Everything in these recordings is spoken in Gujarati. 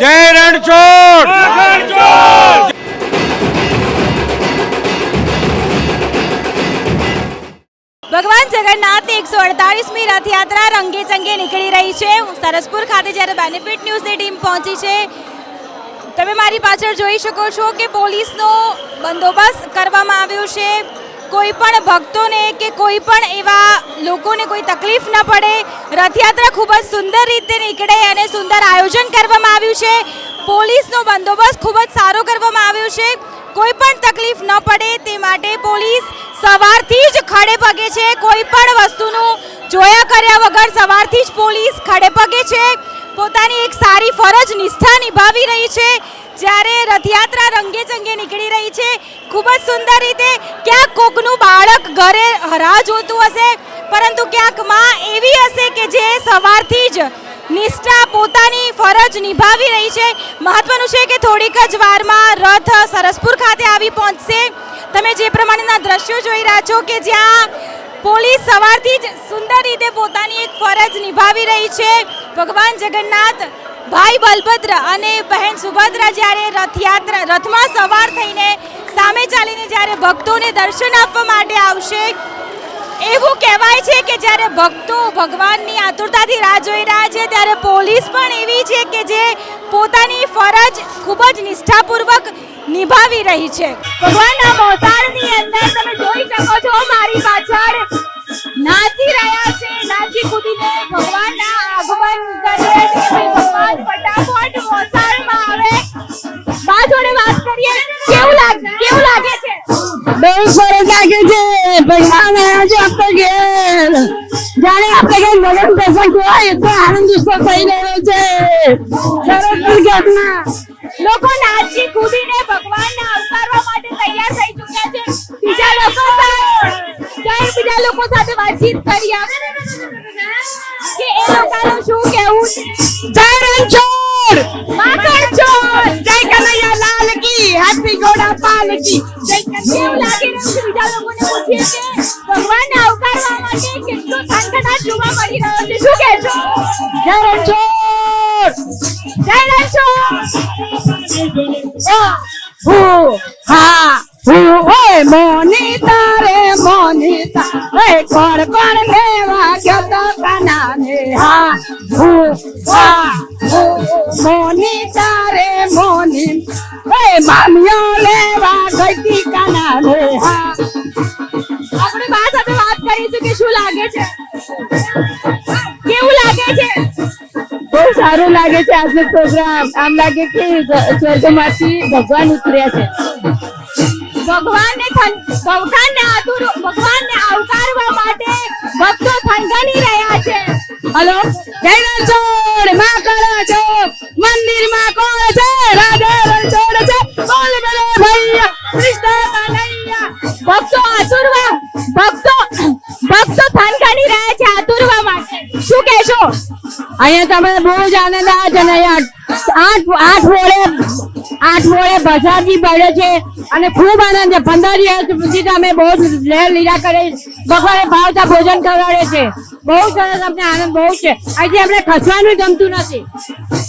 જય રણછોડ! ભગવાન જગન્નાથની એકસો અડતાલીસમી રથયાત્રા રંગે ચંગે નીકળી રહી છે. સરસપુર ખાતે જ્યારે બેનિફિટ ન્યૂઝની ટીમ પહોંચી છે તમે મારી પાછળ જોઈ શકો છો કે પોલીસનો બંદોબસ્ત કરવામાં આવ્યો છે. કોઈ પણ ભક્તોને કે કોઈ પણ એવા લોકોને કોઈ તકલીફ ન પડે. રથયાત્રા ખૂબ જ સુંદર રીતે નીકળે અને સુંદર આયોજન કરવામાં આવ્યું છે. પોલીસનો બંદોબસ્ત ખૂબ જ સારો કરવામાં આવ્યો છે. કોઈ પણ તકલીફ ન પડે તે માટે પોલીસ સવારથી જ ખડે પગે છે. કોઈ પણ વસ્તુનું જોયા કર્યા વગર સવારથી જ પોલીસ ખડે પગે છે. પોતાની એક સારી ફરજ નિષ્ઠા નિભાવી રહી છે. જ્યારે રથયાત્રા રંગે ચંગે નીકળી રહી છે, ખૂબ જ સુંદર રીતે ક્યાંક કોકનું બાળક ઘરે હરા જોતું હશે, પરંતુ ક્યાંકમાં એવી હશે કે જે સવારથી જ નિષ્ઠા પોતાની ફરજ નિભાવી રહી છે. મહત્વનું છે કે થોડીક જ વારમાં રથ સરસપુર ખાતે આવી પહોંચશે. તમે જે પ્રમાણેના દ્રશ્યો જોઈ રહ્યા છો કે જ્યાં પોલીસ સવારથી જ સુંદર રીતે પોતાની એક ફરજ નિભાવી રહી છે. ભગવાન જગન્નાથ ભાઈ બલભદ્ર અને બહેન સુભદ્રા જ્યારે રથયાત્રા રથમાં સવાર થઈને સામે ચાલીને જ્યારે ભક્તોને દર્શન આપવા માટે આવશે, એવું કહેવાય છે કે જ્યારે ભક્તો ભગવાનની આતુરતાથી રાહ જોઈ રહ્યા છે, ત્યારે પોલીસ પણ એવી છે કે જે પોતાની ફરજ ખૂબ જ નિષ્ઠાપૂર્વક નિભાવી રહી છે. ભગવાનના મોસાળની અંદર તમે જોઈ શકો છો મારી પાછળ નાચી રહ્યા છે, નાચી કૂદીને ભગવાનના આગમન કરી સરસ લાગે છે. ભગવાન આવ્યા છે આપણે ઘેર. જાણે આપણે કઈ લગ્ન પ્રસંગ હોય તો આનંદ ઉત્સવ થઈ રહ્યો છે. સરસપુર ઘાટમાં લોકો નાચી કૂદીને ભગવાનને આવકારવા માટે તૈયાર થઈ ચૂક્યા છે. બીજા લોકો સાથે જય બીજા લોકો સાથે વાતચીત કરી કે એ લોકોનું શું કેવું છે? રણછોડ માખણ લાલ કી હાથી ઘોડા પાલ કી જય કનૈયા. કેવું લાગી રહ્યું છે બીજા લોકોને પૂછીએ કે ભગવાન આવકારવા માટે કેટલો થનગનાટ જોવા મળી રહ્યો છે. શું કહેશો? જય રણછોડ! જય રણછોડ! હું. ઓય તારે રે મોનિતા ઓય કોણ કોણ લેવા ગયો તો કનાને? હા, હું હા, હું મોનિતા રે મોની. ઓય મામિયો લેવા ગઈ કનાને, હા. આપણે બા સાથે વાત કરીશું કે શું લાગે છે? કેવું લાગે છે? બહુ સારું લાગે છે આજનો પ્રોગ્રામ આમ લાગે કે સ્વર્ગમાંથી ભગવાન ઉતર્યા છે. ભગવાનને ભગવાનને આતુર ભગવાનને આવકારવા માટે ભક્તો થનગની રહ્યા છે. હલો? જય રણછોડમાં કરો છો. મંદિરમાં કોણ છે? રાધે રણછોડ છે. બોલ બોલે ભૈયા કૃષ્ણ કનૈયા ભક્તો આતુરવા, ભક્તો ભક્તો થનગની રહ્યા છે આતુરવા માટે. શું કહેશો? અહીંયા તમે બહુ જ આનંદ, આ છે ને અહીંયા આઠ આઠ વોળે આઠ મોડે ભસાજી પડે છે અને ખૂબ આનંદ છે. પંદર દિવસ સુધી તમે બહુ જ લીલા કરે બપોરે ભાવતા ભોજન કરાવે છે બહુ સરસ અમને આનંદ બહુ છે. આજે આપણે ખસવાનું જમતું નથી.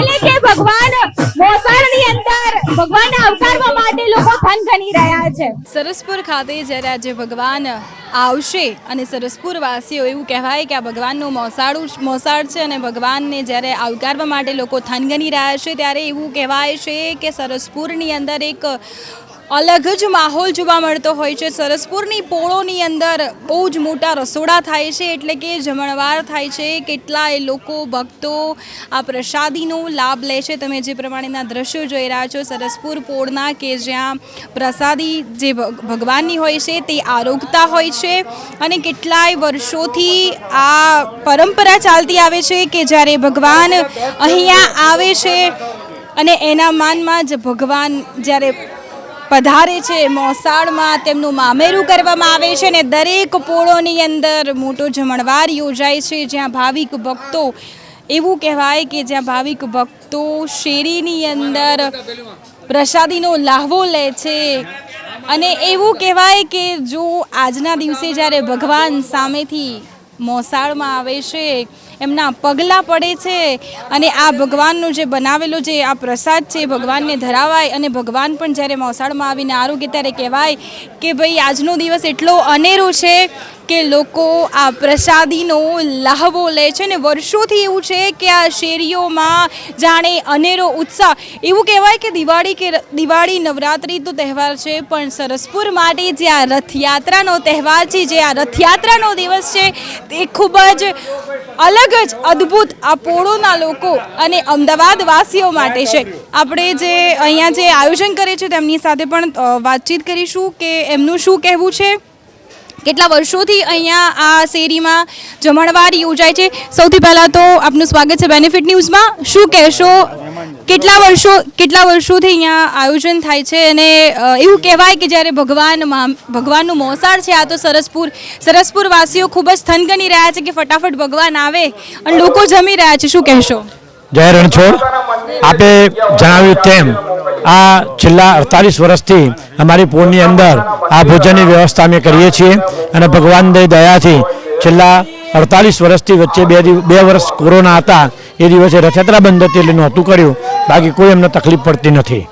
એટલે કે ભગવાન મોસાળની અંદર ભગવાનને આવકારવા માટે લોકો થનગની રહ્યા છે. સરસપુર ખાતે જ્યારે આજે ભગવાન આવશે અને સરસપુર વાસીઓ એવું કહેવાય કે આ ભગવાનનું મોસાળું મોસાળ છે અને ભગવાનને જ્યારે આવકારવા માટે લોકો થનગની રહ્યા છે ત્યારે એવું કહેવાય છે કે સરસપુરની અંદર એક અલગ જ માહોલ જોવા મળતો હોય છે. સરસપુરની પોળોની અંદર બહુ જ મોટા રસોડા થાય છે. એટલે કે જમણવાર થાય છે. કેટલાય લોકો, ભક્તો આ પ્રસાદીનો લાભ લે છે. તમે જે પ્રમાણેના દ્રશ્યો જોઈ રહ્યા છો, સરસપુર પોળના કે જ્યાં પ્રસાદી જે ભગ- ભગવાનની હોય છે તે આરોગતા હોય છે. અને કેટલાય વર્ષોથી આ પરંપરા ચાલતી આવે છે કે જ્યારે ભગવાન અહીંયા આવે છે અને એના માનમાં જ ભગવાન જ્યારે પધારે છે. મોસાળમાં તેમનું મામેરું કરવામાં આવે છે અને દરેક પોળોની અંદર મોટો જમણવાર યોજાય છે. જ્યાં ભાવિક ભક્તો, એવું કહેવાય કે જ્યાં ભાવિક ભક્તો શેરીની અંદર પ્રસાદીનો લાહવો લે છે. અને એવું કહેવાય કે જો આજના દિવસે જ્યારે ભગવાન સામેથી મોસાળમાં આવે છે, એમના પગલાં પડે છે અને આ ભગવાનનું જે બનાવેલું જે આ પ્રસાદ છે ભગવાનને ધરાવાય અને ભગવાન પણ જ્યારે મોસાળમાં આવીને આરોગ્ય ત્યારે કહેવાય કે ભાઈ આજનો દિવસ એટલો અનેરો છે કે લોકો આ પ્રસાદીનો લહાવો લે છે ને વર્ષોથી એવું છે કે આ શેરીઓમાં જાણે અનેરો ઉત્સાહ. એવું કહેવાય કે દિવાળી કે દિવાળી નવરાત્રિ તો તહેવાર છે, પણ સરસપુર માટે જે આ રથયાત્રાનો તહેવાર છે, જે આ રથયાત્રાનો દિવસ છે, તે ખૂબ જ અલગ જ અદ્ભુત આ પોળોના લોકો અને અમદાવાદ વાસીઓ માટે છે. આપણે જે અહીંયા જે આયોજન કરે છે, તેમની સાથે પણ વાતચીત કરીશું કે એમનું શું કહેવું છે? કેટલા વર્ષોથી અહીંયા આ શેરીમાં જમણવાર યોજાય છે? સૌથી પહેલાં તો આપનું સ્વાગત છે બેનિફિટ ન્યૂઝમાં શું કહેશો? કેટલા વર્ષો, કેટલા વર્ષોથી અહીંયા આયોજન થાય છે અને એવું કહેવાય કે જ્યારે ભગવાન ભગવાનનું મોસાળ છે, આ તો સરસપુર સરસપુર વાસીઓ ખૂબ જ થનગની રહ્યા છે કે ફટાફટ ભગવાન આવે અને લોકો જમી રહ્યા છે. શું કહેશો? જય રણછોડ. આપે જણાવ્યું તેમ આ છેલ્લા અડતાલીસ વર્ષથી અમારી પૂરની અંદર આ ભોજનની વ્યવસ્થા અમે કરીએ છીએ અને ભગવાનની દયાથી છેલ્લા અડતાલીસ વર્ષથી વચ્ચે બે બે વર્ષ કોરોના હતા, એ દિવસે રથયાત્રા બંધ હતી એટલે નહોતું કર્યું. બાકી કોઈ એમને તકલીફ પડતી નથી.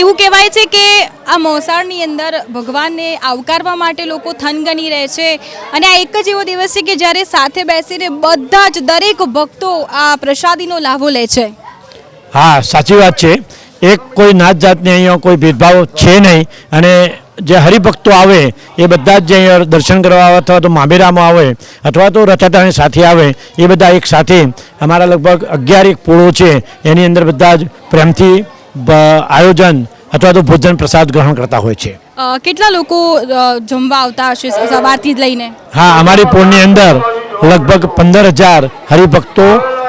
એવું કહેવાય છે કે આ મોસાળની અંદર ભગવાનને આવકારવા માટે લોકો થનગની રહે છે અને આ એક જ એવો દિવસ છે કે જ્યારે સાથે બેસીને બધા જ દરેક ભક્તો આ પ્રસાદીનો લાભો લે છે. હા સાચી વાત છે. એક કોઈ નાત જાતની અહીંયા કોઈ ભેદભાવ છે નહીં. અને જે હરિભક્તો આવે એ બધા જ જે અહીંયા દર્શન કરવા આવે અથવા તો મામેરામાં આવે અથવા તો રથયાત્રાની સાથે આવે એ બધા એક સાથે અમારા લગભગ અગિયાર એક પોળો છે. એની અંદર બધા જ પ્રેમથી આયોજન અથવા તો ભોજન પ્રસાદ ગ્રહણ કરતા હોય છે. કેટલા લોકો જમવા આવતા હશે સવારથી જ લઈને? હા અમારી પોળની અંદર લગભગ પંદર હજાર હરિભક્તો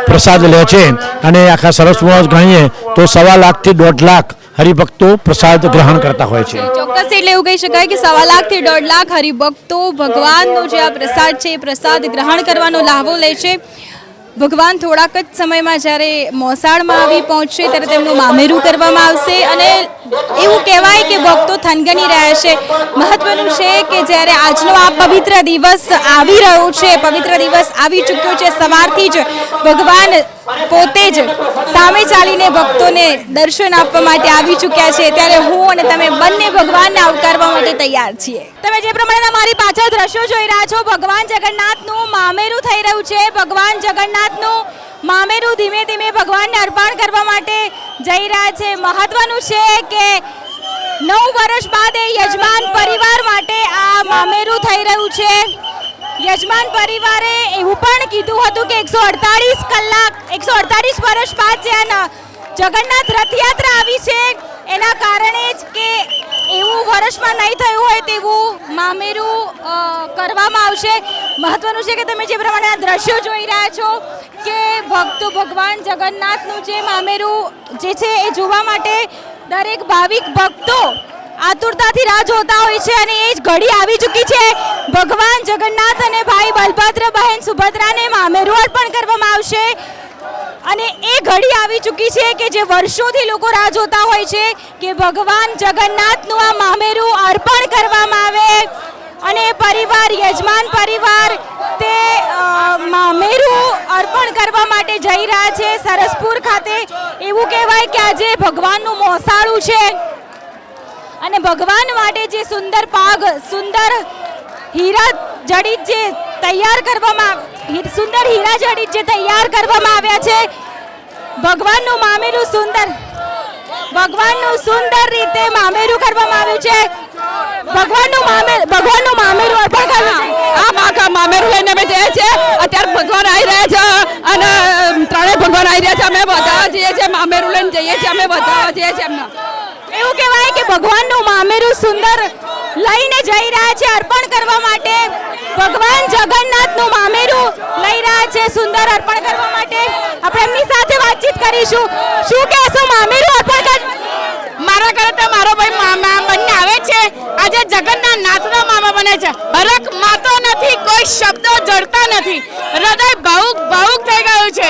પ્રસાદ લે છે અને આખા સરસમાં ગણીએ તો સવા લાખથી દોઢ લાખ હરિભક્તો પ્રસાદ ગ્રહણ કરતા હોય છે. ચોક્કસ એટલે એવું કહી શકાય કે સવા લાખથી દોઢ લાખ હરિભક્તો ભગવાનનો જે આ પ્રસાદ છે એ પ્રસાદ ગ્રહણ કરવાનો લાહવો લે છે. ભગવાન થોડાક જ સમયમાં જ્યારે મોસાળમાં આવી પહોંચશે ત્યારે તેમનું મામેરું કરવામાં આવશે અને એવું કહેવાય કે ભક્તો થનગની રહ્યા છે. મહત્વનું છે કે જ્યારે આજનો આ પવિત્ર દિવસ આવી રહ્યો છે, પવિત્ર દિવસ આવી ચૂક્યો છે, સવારથી જ ભગવાન પોતે જ સામે ચાલીને ભક્તોને દર્શન આપવા માટે આવી ચૂક્યા છે. ત્યારે હું અને તમે બંને ભગવાનને આવકારવા માટે તૈયાર છીએ. તમે જે પ્રમાણે મારી પાછળ દ્રશ્યો જોઈ રહ્યા છો, ભગવાન જગન્નાથનું મામેરું થઈ રહ્યું છે. ભગવાન જગન્નાથનું મામેરું ધીમે ધીમે ભગવાનને અર્પણ કરવા માટે જઈ રહ્યા છે. મહત્વનું છે કે નવ વર્ષ બાદ એ યજમાન પરિવાર માટે આ મામેરું થઈ રહ્યું છે. યજમાન પરિવારે એવું પણ કીધું હતું કે એકસો અડતાળીસ કલાક, એકસો અડતાળીસ વર્ષ બાદ જે જગન્નાથ રથયાત્રા આવી છે, એના કારણે જ કે એવું વર્ષમાં નહીં થયું હોય તેવું મામેરું કરવામાં આવશે. મહત્વનું છે કે તમે જે પ્રમાણે આ દ્રશ્યો જોઈ રહ્યા છો કે ભક્તો ભગવાન જગન્નાથનું જે મામેરું જે છે એ જોવા માટે દરેક ભાવિક ભક્તો આતુરતાથી રાહ જોતા હોય છે અને એ જ ઘડી આવી ચૂકી છે. ભગવાન જગન્નાથ અને ભાઈ બલભદ્ર બહેન સુભદ્રાને મામેરું અર્પણ કરવામાં આવશે. અને એ ઘડી આવી ચૂકી છે કે જે વર્ષોથી લોકો રાહ જોતા હોય છે કે ભગવાન જગન્નાથનું આ મામેરું અર્પણ કરવામાં આવે. અને પરિવાર, યજમાન પરિવાર તે મામેરું અર્પણ કરવા માટે જઈ રહ્યા છે સરસપુર ખાતે. એવું કહેવાય કે આજે ભગવાનનું મોસાળું છે. અને ભગવાન માટે જે સુંદર પાગ, સુંદર હીરા જડિત જે તૈયાર કરવામાં સુંદર હીરા જડિત જે તૈયાર કરવામાં આવ્યા છે, ભગવાનનું મામેરું સુંદર, ભગવાનનું સુંદર રીતે મામેરું કરવામાં આવ્યું છે. ભગવાનનું મામે, ભગવાનનું મામેરું અર્પણ કર્યું આ માખા મામેરું લઈને અમે જઈએ છીએ. અત્યારે ભગવાન આવી રહ્યા છે અને ત્રણેય ભગવાન આવી રહ્યા છે. અમે બધા જઈએ છીએ, મામેરું લઈને જઈએ છીએ. અમે બધા જઈએ છીએ એમના. એવું કહેવાય કે ભગવાનનું મામેરું સુંદર લઈને જઈ રહ્યા છે અર્પણ કરવા માટે. ભગવાન જગન્નાથનું મામેરું લઈ રહ્યા છે સુંદર અર્પણ કરવા માટે. આપણે એમની સાથે વાતચીત કરીશું. શું કહેશો મામેરું અર્પણ કર મારા ઘરે તો મારો ભાઈ મામા બંને આવે છે. આજે જગન્નાથ નાથનો મામા બને છે. હરખ માતો નથી કોઈ શબ્દો જડતા નથી. હૃદય ભાવુક ભાવુક થઈ ગયું છે.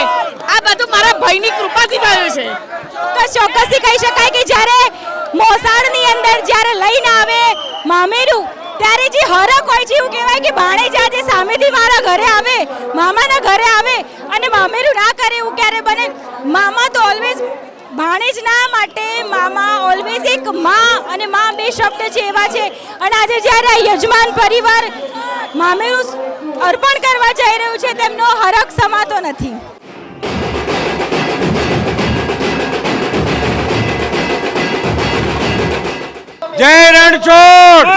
આ બધું મારા ભાઈની કૃપાથી થયું છે. તો ચોક્કસથી કહી શકાય કે જ્યારે મોસાળની અંદર જ્યારે લઈને આવે મામેરું ત્યારે જે હરક હોય છે એવું કહેવાય કે ભાણેજા જે સામેથી મારા ઘરે આવે, મામાના ઘરે આવે અને મામેરું ના કરે એવું ક્યારે બને? મામા તો ઓલવેઝ ભાણેજના માટે મામા ઓલવેઝ એક માં અને માં બે શબ્દ છે એવા છે. અને આજે જ્યારે આ યજમાન પરિવાર મામેરું અર્પણ કરવા જઈ રહ્યું છે, તેમનો હરક સમાતો નથી. જય રણછોડ!